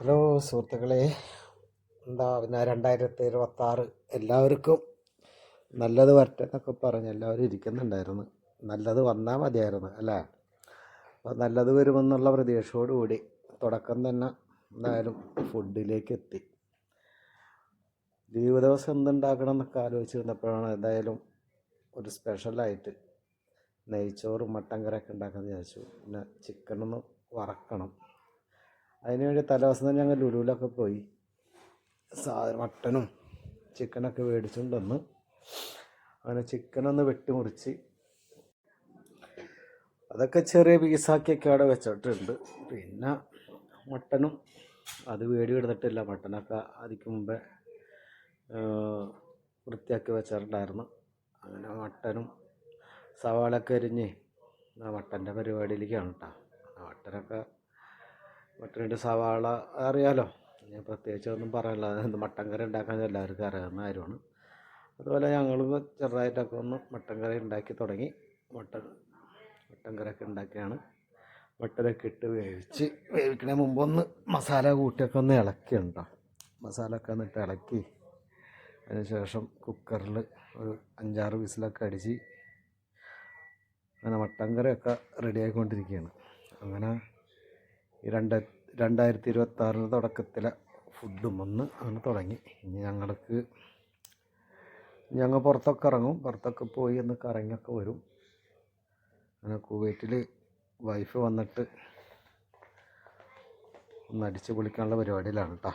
Hello സുഹൃത്തുക്കളെ. എന്താ പിന്നെ രണ്ടായിരത്തി ഇരുപത്തി ആറ് എല്ലാവർക്കും നല്ലത് വരട്ടെ എന്നൊക്കെ പറഞ്ഞ് എല്ലാവരും ഇരിക്കുന്നുണ്ടായിരുന്നു. നല്ലത് വന്നാൽ മതിയായിരുന്നു അല്ലേ? അപ്പോൾ നല്ലത് വരുമെന്നുള്ള പ്രതീക്ഷയോടുകൂടി തുടക്കം തന്നെ എന്തായാലും ഫുഡിലേക്ക് എത്തി ലീവ് ദിവസം എന്തുണ്ടാക്കണം എന്നൊക്കെ ആലോചിച്ച് എന്തായാലും ഒരു സ്പെഷ്യലായിട്ട് നെയ്ച്ചോറും മട്ടൻ കറിയൊക്കെ ഉണ്ടാക്കാമെന്ന് വിചാരിച്ചു. പിന്നെ ചിക്കനൊന്ന് വറക്കണം. അതിനുവേണ്ടി തലേദിവസം തന്നെ ഞങ്ങൾ ലുലുവിലൊക്കെ പോയി. സാധനം മട്ടനും ചിക്കനൊക്കെ മേടിച്ചുകൊണ്ട് വന്ന് അങ്ങനെ ചിക്കനൊന്ന് വെട്ടിമുറിച്ച്. അതൊക്കെ ചെറിയ പീസാക്കിയൊക്കെ അവിടെ വെച്ചിട്ടുണ്ട്. പിന്നെ മട്ടനും അത് വേടി എടുത്തിട്ടില്ല മട്ടനൊക്കെ അതിക്ക് മുമ്പേ വൃത്തിയാക്കി വെച്ചിട്ടുണ്ടായിരുന്നു. അങ്ങനെ മട്ടനും സവാളൊക്കെ അരിഞ്ഞ് മട്ടന്റെ പരിപാടിയിലേക്കാണ് കേട്ടോ. ആ മട്ടനൊക്കെ മട്ടന്റെ സവാള അറിയാലോ. ഞാൻ പ്രത്യേകിച്ച് ഒന്നും പറയാനില്ല അത് മട്ടൻ കറി ഉണ്ടാക്കാൻ എല്ലാവർക്കും അറിയാവുന്ന കാര്യമാണ്. അതുപോലെ ഞങ്ങൾ ചെറുതായിട്ടൊക്കെ ഒന്ന് മട്ടൻ കറി ഉണ്ടാക്കി തുടങ്ങി. മട്ടൻ മട്ടൻ കറിയൊക്കെ ഉണ്ടാക്കിയാണ്. മട്ടനൊക്കെ ഇട്ട് വേവിച്ച് വേവിക്കണേ മുമ്പ് ഒന്ന് മസാല കൂട്ടിയൊക്കെ ഒന്ന് ഇളക്കി മസാല ഒക്കെ എന്നിട്ട് ഇളക്കി. അതിനുശേഷം കുക്കറിൽ ഒരു അഞ്ചാറ് വിസിലൊക്കെ അടിച്ച് അങ്ങനെ മട്ടൻ കറിയൊക്കെ റെഡി ആയിക്കൊണ്ടിരിക്കുകയാണ്. അങ്ങനെ രണ്ട് രണ്ടായിരത്തി ഇരുപത്തി ആറിന് തുടക്കത്തിലെ ഫുഡും ഒന്ന് അങ്ങനെ തുടങ്ങി. ഇനി ഞങ്ങൾക്ക് ഞങ്ങൾ പുറത്തൊക്കെ ഇറങ്ങും. പുറത്തൊക്കെ പോയി ഒന്ന് കറങ്ങിയൊക്കെ വരും. അങ്ങനെ കുവൈറ്റിൽ വൈഫ് വന്നിട്ട് ഒന്ന് അടിച്ച് പൊളിക്കാനുള്ള പരിപാടിയിലാണ് കേട്ടോ